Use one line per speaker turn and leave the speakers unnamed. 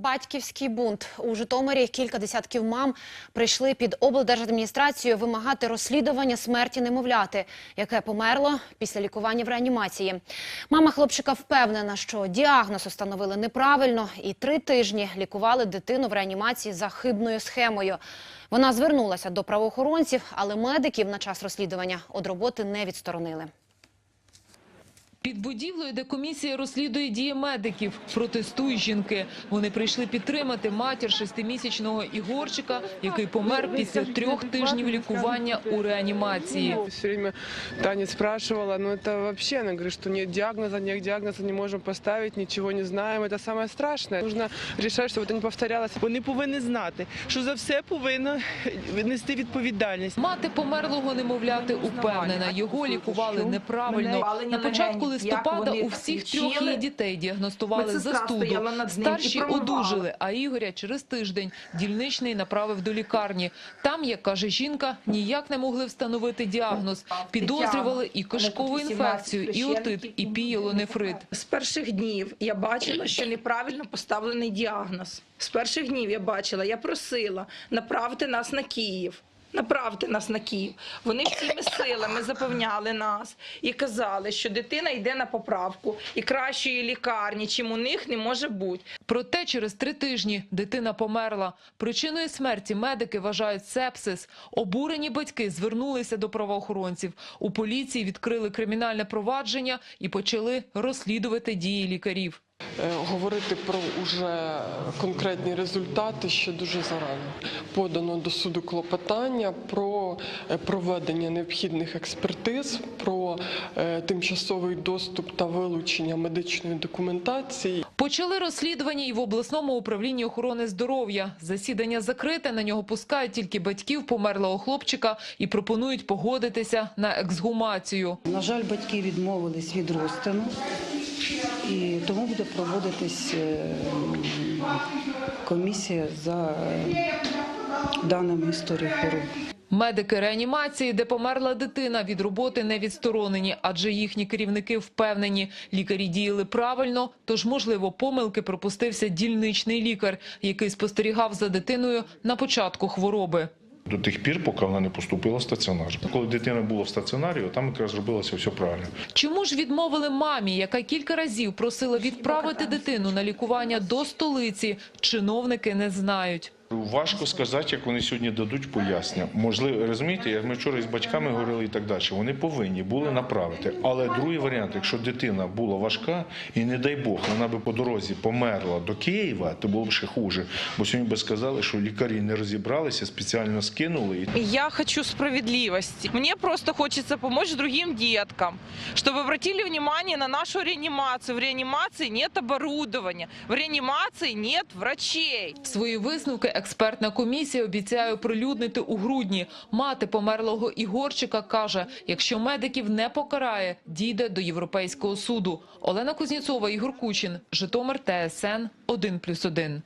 Батьківський бунт у Житомирі кілька десятків мам прийшли під облдержадміністрацію вимагати розслідування смерті немовляти, яке померло після лікування в реанімації. Мама хлопчика впевнена, що діагноз установили неправильно і три тижні лікували дитину в реанімації за хибною схемою. Вона звернулася до правоохоронців, але медиків на час розслідування від роботи не відсторонили.
Під будівлею, де комісія розслідує дії медиків, протестують жінки. Вони прийшли підтримати матір шестимісячного Ігорчика, який помер після трьох тижнів лікування у реанімації.
Все время Таня спрашивала, ну это вообще, она говорит, что нет диагноза, нет диагноза не можем поставить, ничего не знаем. Это самое страшное. Нужно решать, чтобы это не повторялось.
Вони повинні знати, що за все повинно нести відповідальність.
Мати померлого немовляти упевнена, його лікували неправильно. На початку листопада у всіх трьох її дітей діагностували застуду. Старші одужали, а Ігоря через тиждень дільничний направив до лікарні. Там, як каже жінка, ніяк не могли встановити діагноз. Підозрювали і кишкову інфекцію, і отит, і пієлонефрит.
З перших днів я бачила, що неправильно поставлений діагноз. З перших днів я бачила, я просила направте нас на Київ. Направте нас на Київ. Вони всіми силами запевняли нас і казали, що дитина йде на поправку, і кращої лікарні, чим у них не може бути.
Проте через три тижні дитина померла. Причиною смерті медики вважають сепсис. Обурені батьки звернулися до правоохоронців. У поліції відкрили кримінальне провадження і почали розслідувати дії лікарів.
Е, Говорити про уже конкретні результати ще дуже зарано. Подано до суду клопотання про е, проведення необхідних експертиз, про е, тимчасовий доступ та вилучення медичної документації.
Почали розслідування і в обласному управлінні охорони здоров'я. Засідання закрите, на нього пускають тільки батьків померлого хлопчика і пропонують погодитися на ексгумацію.
На жаль, батьки відмовились від розтину, і тому буде проводитись е, комісія за даними історії хвороб.
Медики реанімації, де померла дитина, від роботи не відсторонені, адже їхні керівники впевнені, лікарі діяли правильно, тож, можливо, помилки пропустився дільничний лікар, який спостерігав за дитиною на початку хвороби.
До тих пір, поки вона не поступила в стаціонар. Коли дитина була в стаціонарі, там якраз зробилося все правильно.
Чому ж відмовили мамі, яка кілька разів просила відправити дитину на лікування до столиці, чиновники не знають.
Важко сказати, як вони сьогодні дадуть пояснення. Можливо, розумієте, як ми вчора з батьками говорили і так далі. Вони повинні були направити. Але другий варіант, якщо дитина була важка, і не дай Бог, вона би по дорозі померла до Києва, то було б ще хуже. Бо сьогодні би сказали, що лікарі не розібралися, спеціально скинули.
Я хочу справедливости. Мне просто хочется помочь другим деткам, чтобы обратили внимание на нашу реанимацию. В реанимации нет оборудования, в реанимации нет врачей.
Свої висновки експертна комісія обіцяє оприлюднити у грудні. Мати померлого Ігорчика каже, якщо медиків не покарає, дійде до Європейського суду. Олена Кузнєцова, Ігор Кучин, Житомир, ТСН 1+,1.